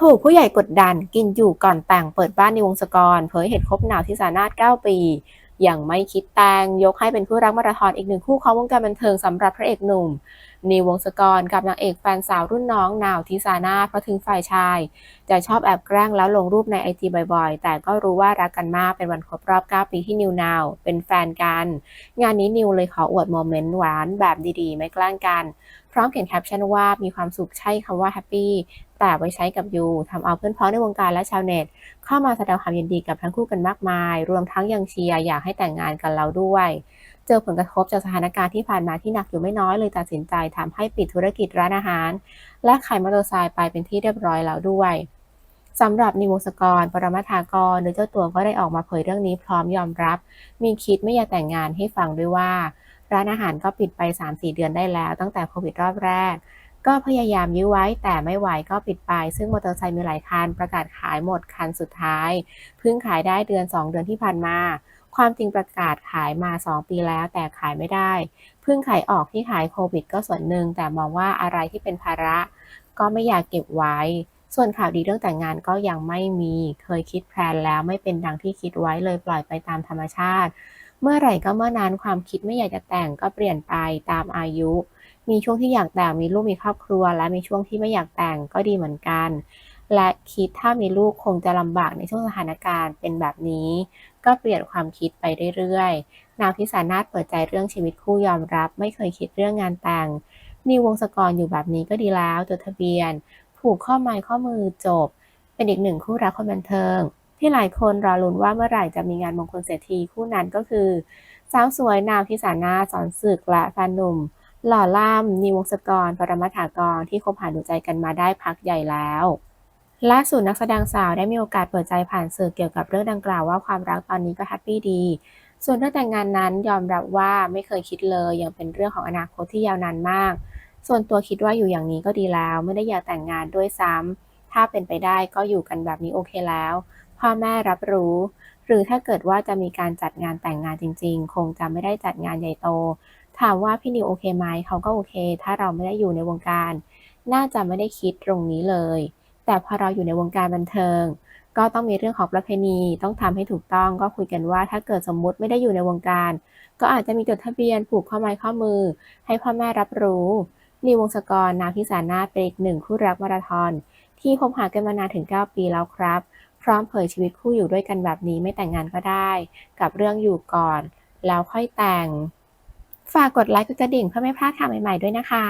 ถูกผู้ใหญ่กดดันกินอยู่ก่อนแต่งเปิดบ้านในวงศกร เผยเหตุคบหนาวที่สานาท9ปียังไม่คิดแต่งยกให้เป็นผู้รักมาราธอนอีกหนึ่งคู่ของวงการบันเทิงสำหรับพระเอกหนุ่มนิววงศกรกับนางเอกแฟนสาวรุ่นน้องนาวทิสานาเพราะถึงฝ่ายชาย จะชอบแอบแกล้งแล้วลงรูปในไอจีบ่อยๆ แต่ก็รู้ว่ารักกันมากเป็นวันครบรอบ 9 ปีที่นิวนาว เป็นแฟนกัน งานนี้นิวเลยขออวดโมเมนต์หวานแบบดีๆ ไม่แกล้งกัน พร้อมเขียนแคปชั่นว่ามีความสุขใช่คำว่าแฮปปี้แต่ไว้ใช้กับยูทำเอาเพื่อนพ้องในวงการและชาวเน็ต เข้ามาแสดงความยินดีกับทั้งคู่กันมากมาย รวมทั้งยังเชียร์อยากให้แต่งงานกันแล้วด้วย เจอผลกระทบจากสถานการณ์ที่ผ่านมาที่หนักอยู่ไม่น้อยเลยตัดสินใจทำให้ปิดธุรกิจร้านอาหาร และขายมอเตอร์ไซค์ไปเป็นที่เรียบร้อยแล้วด้วยสำหรับนิววงศกร ปรมาถากร หรือเจ้าตัวก็ได้ออกมาเผยเรื่องนี้พร้อมยอมรับ มีคิดไม่อยากแต่งงานให้ฟังด้วยว่า ร้านอาหารก็ปิดไป 3-4 เดือนได้แล้ว ตั้งแต่โควิดรอบแรก ก็พยายามยื้อไว้แต่ไม่ไหวก็ปิดไป ซึ่งมอเตอร์ไซค์มีหลายคันประกาศขายหมดคันสุดท้าย เพิ่งขายได้เดือน 2 เดือนที่ผ่านมา ความจริงประกาศขายมา 2 ปีแล้วแต่ขายไม่ได้ เพิ่งขายออกที่ขายโควิดก็ส่วนหนึ่ง แต่มองว่าอะไรที่เป็นภาระ ก็ไม่อยากเก็บไว้ ส่วนข่าวดีเรื่องแต่งงานก็ยังไม่มี เคยคิดแพลนแล้วไม่เป็นดังที่คิดไว้เลยปล่อยไปตามธรรมชาติ เมื่อไหร่ก็เมื่อนั้นความคิดไม่อยากจะแต่งก็เปลี่ยนไปตามอายุ มีช่วงที่อยากแต่งมีลูกมีครอบครัว และมีช่วงที่ไม่อยากแต่งก็ดีเหมือนกัน และคิดถ้ามีลูกคงจะลำบากในช่วงสถานการณ์เป็นแบบนี้ ก็เปลี่ยนความคิดไปเรื่อยๆ นาวทิสานาถเปิดใจเรื่องชีวิตคู่ยอมรับ ไม่เคยคิดเรื่องงานแต่งนิววงศกรอยู่แบบนี้ก็ดีแล้วจดทะเบียน ผูกข้อไม้ข้อมือจบ เป็นอีกหนึ่งคู่รักคนบันเทิง ที่หลายคนรอลุ้นว่าเมื่อไหร่จะมีงานมงคลเศรษฐีคู่นั้นก็คือสาวสวยนาวทิสานาสอนศึกและแฟนหนุ่ม หล่อล่ำนิววงศกรปรมาถากรที่คบหาดูใจกันมาได้พักใหญ่แล้ว ล่าสุดนักแสดงสาวได้มีโอกาสเปิดใจผ่านสื่อเกี่ยวกับเรื่องดังกล่าวว่าความรักตอนนี้ก็แฮปปี้ดี ส่วนเรื่องแต่งงานนั้นยอมรับว่าไม่เคยคิดเลยยังเป็นเรื่องของอนาคตที่ยาวนานมาก ส่วนตัวคิดว่าอยู่อย่างนี้ก็ดีแล้ว ไม่ได้อยากแต่งงานด้วยซ้ำถ้าเป็นไปได้ก็อยู่กันแบบนี้โอเคแล้ว พ่อแม่รับรู้ หรือถ้าเกิดว่าจะมีการจัดงานแต่งงานจริง ๆ คงจะไม่ได้จัดงานใหญ่โต ถามว่าพี่นิวโอเคไหมเขาก็โอเค ถ้าเราไม่ได้อยู่ในวงการ น่าจะไม่ได้คิดตรงนี้เลย แต่พอเราอยู่ในวงการบันเทิง ก็ต้องมีเรื่องของประเพณี ต้องทำให้ถูกต้องก็คุยกันว่า ถ้าเกิดสมมุติไม่ได้อยู่ในวงการ ก็อาจจะมีจดทะเบียนผูกข้อไม้ข้อมือ ให้พ่อแม่รับรู้นิววงศกรนาวพิสานาเป็นอีกหนึ่งคู่รักมาราธอนที่คบหากันมานานถึง 9 ปีแล้วครับ พร้อมเผยชีวิตคู่อยู่ด้วยกันแบบนี้ไม่แต่งงานก็ได้ กับเรื่องอยู่ก่อน แล้วค่อยแต่ง ฝากกดไลค์กดกระดิ่งเพื่อไม่พลาดข่าวใหม่ๆด้วยนะคะ